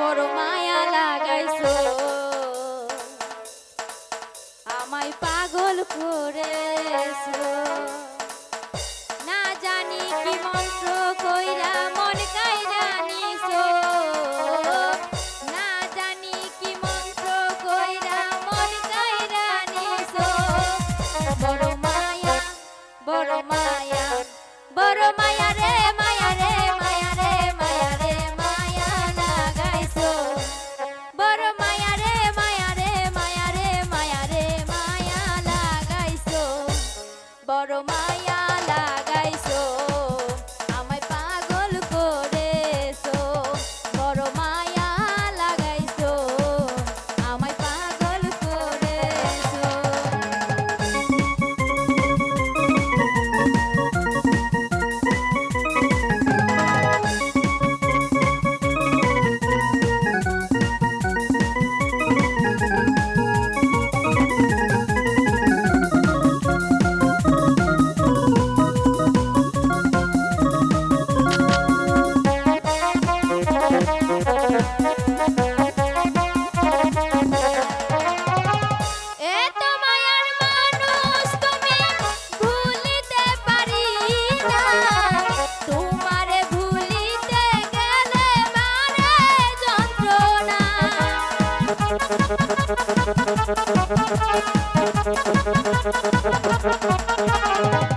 বড় মায়া লাগাইছো। আমায় পাগল করেছ। না জানি কি মন্ত্র বড় Thank you.